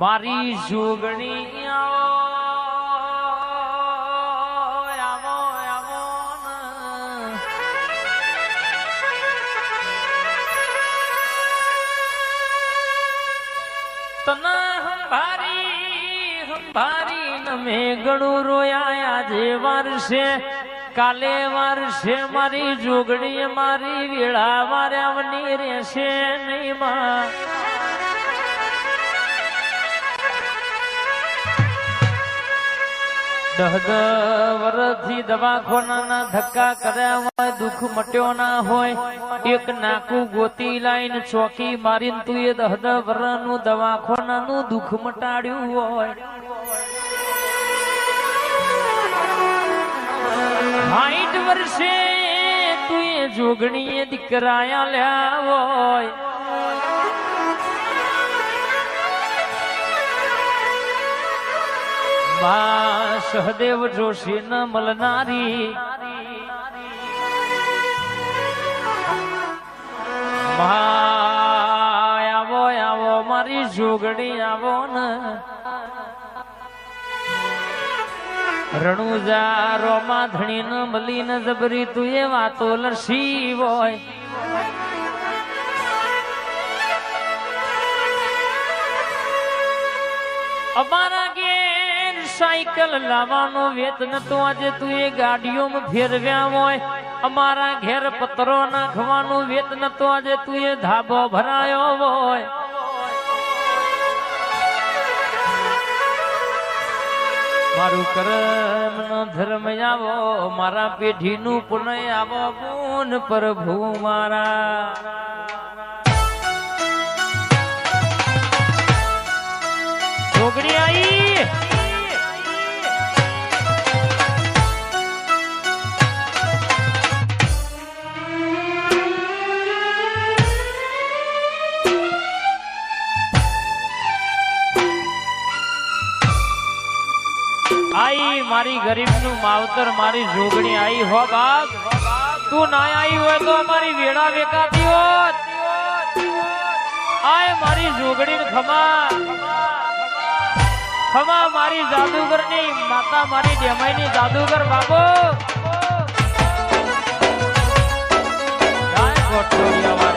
મારી જોગણી તમે ગણું રોયા આજે વારશે કાલે વારશે મારી જોગણી, મારી વેળા માર્યા રહેશે નહીં માં. દહ વરથી દવાખોના ધક્કા કર્યા હોય, દુઃખ મટ્યો ના હોય, એક નાકું ગોતી લાઈન ચોકી મારીને તું એ દહદ દહ વરસનું દવાખાનાનું દુઃખ મટાડ્યું હોય. હાઈટ વર્ષે તું એ જોગણીએ દીકરાયા લ્યા હોય. માં સહદેવ જોશી ન મળનારી. આવો આવો, મારી જોગડી આવો ને. રણુજા રોમા ધણી ન મળી ન જબરી, તું એ વાતો લસી હોય. અમારા સાયકલ લાવવાનો વેતન તો આજે તું એ ગાડીઓમાં ફેરવ્યા હોય. અમારા ઘેર પતરો નાખવાનું વેતન તો આજે તું એ ધાબો ભરાયો હોય. મારું કર્મ નો ધર્મ આવો, મારા પેઢીનું પુનઃ આવો ગુણ પ્રભુ મારા. જોગણી આઈ. મારી ગરીબનું માવતર, મારી જોગણી આવી હો બાપ. તું ના આવી હોય તો અમારી વેળા વેકાતી હોત. આય મારી જોગણી ખમા. ખમા મારી જાદુગરની માતા, મારી ડેમાઈ ની જાદુગર બાબો ગોઠવડિયા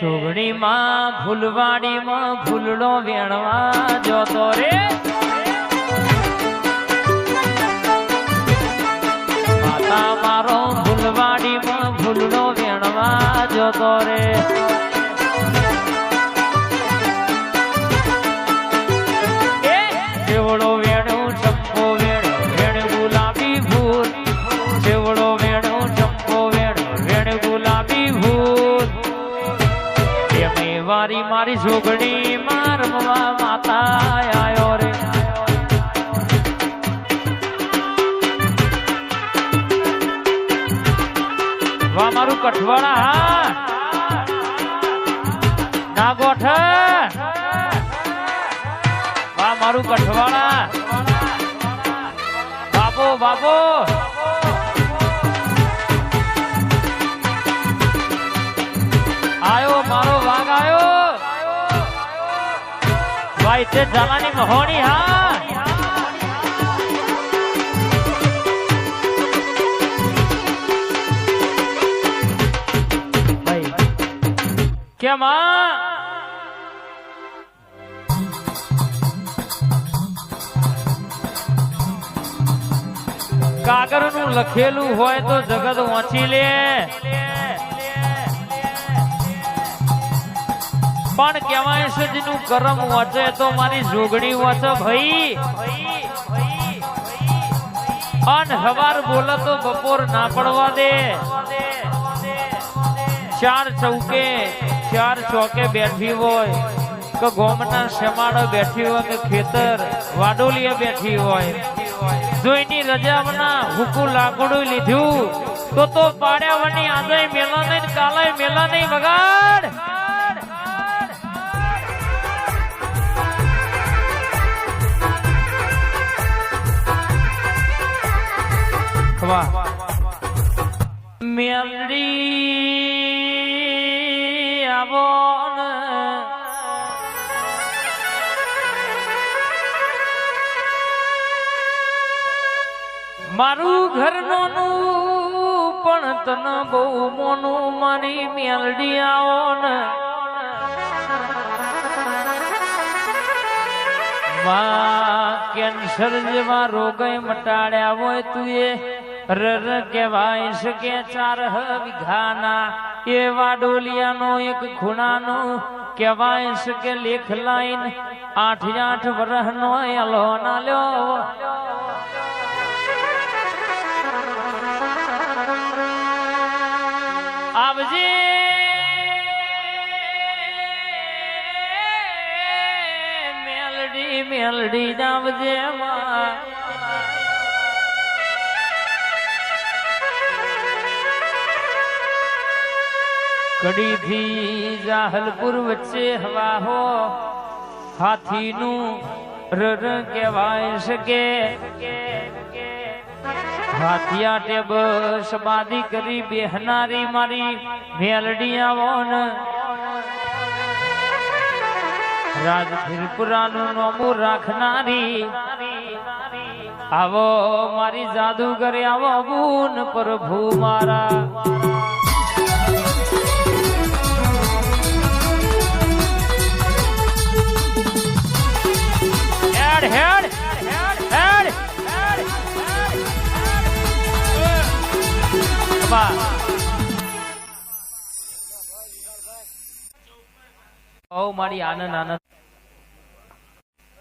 જોગણીમાં ફૂલવાડીમાં ફૂલડો વેણવા જોતો રે. માતા મારો ફૂલવાડીમાં ફૂલડો વેણવા જોતો રે. કઠવાડા હા. ના ગોઠ. વા મારું કઠવાળા બાપો બાપો આયો, મારો વાઘ આયો. ભાઈ તે જવાની મહોણી હા. કેમ આ કાગળનું લખેલું હોય તો જગત વાંચી લે. પણ કેવાય છે નું કરમ વાંચે તો મારી જોગણી વાંચે ભાઈ. અન હવાર બોલે તો બપોર ના પડવા દે. ચાર ચૌકે ચાર ચોકે બેઠી હોય કે ગોમના શેમાડો બેઠી હોય કે ખેતર, વાડોલીએ બેઠી હોય. જોઈની રજાવના હુકુ લાકડું લીધું, તો તો પાડ્યાવાની આજે મેલા નહીં કાલે મેલા નહીં બગાડ વાહ. મેલડી મારું ઘર પણ તન બહુ મોનું, મારી મેલડી આવો ને. કેન્સર જેવા રોગ મટાડ્યા હોય તું એ. રર કહેવાય શકે ચાર વિઘાના. એ વાડોલિયાનો એક ખૂણાનો કહેવાય શકે લેખ લાઈન. આઠ આઠ વરહનો એલો ના લ્યો મેલડી મેલડી આવજે માં કડીથી જાહલપુર વચ્ચે હવા હો હાથીનું રર કહેવાય શકે. હાથિયા ટેબ સમાધિ કરી બેહનારી મારી મેલડી આવોન. રાજધીરપુરાનું નોમું રાખનારી. આવો મારી જાદુગરે આવો બુન પ્રભુ મારા. ઓ મારી આનંદ આનંદ.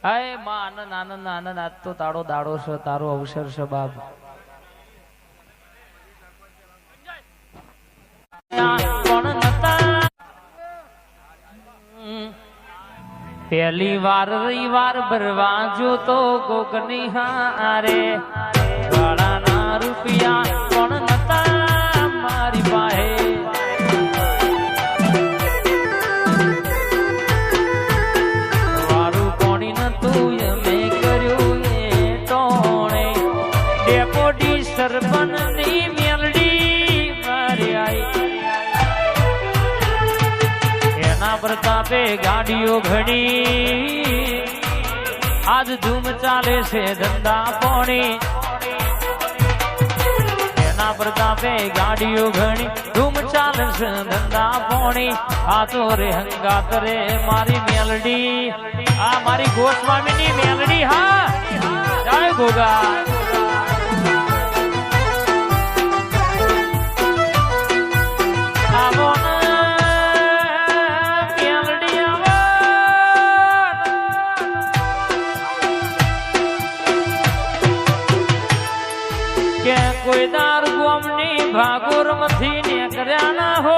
હાય, માં આનંદ આનંદ આનંદ. આજ તો તારો દાડો છે, તારો અવસર છે, બાપ. પહેલી વાર, રવિવાર ભરવા જોતો કોકની હારે વાળાના રૂપિયા એના પ્રતાપે ગાડીઓ ઘણી આજ ધૂમ ચાલે છે ધંધા પોણી. એના પ્રતાપે ગાડીઓ ઘણી ધૂમ ચાલે છે ધંધા પોણી. આ તો રે હંગાત રે મારી મેલડી. આ મારી ગોસ્વામીની મેલડી, હા. જય ગોગા. ભાગોર મથી નીકળ્યા ના હોય.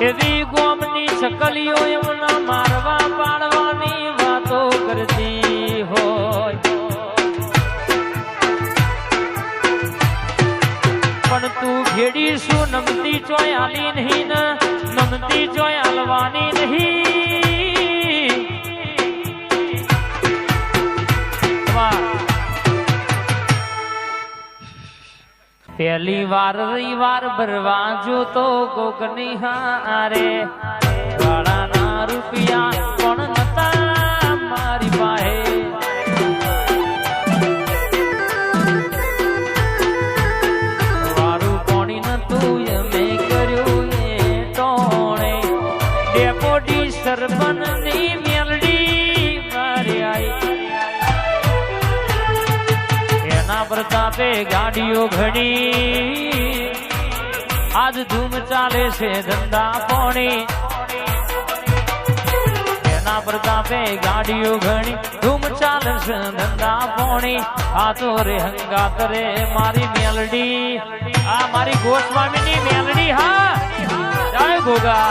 એવી ગોમની શકલીઓ એમના મારવા પાડવાની વાતો કરતી હોય. પણ તું ઘેડી શું નમતી ચોય આલી નહીં ને? નમતી ચોય આલવાની નહીં. વાહ. પહેલી વાર રવિવાર ભરવા જોતો કોક હારે વાળાના રૂપિયા પ્રતાપે ગાડીઓ ઘણી આજ ધૂમ ચાલે છે ધંધા પોણી. એના પ્રતાપે ગાડીઓ ઘણી. ધૂમ ચાલે છે ધંધા પોણી. આ તો રે હંગાત રે મારી મેલડી. આ મારી ગોસ્વામીની મેલડી, હા. જય ગોગા.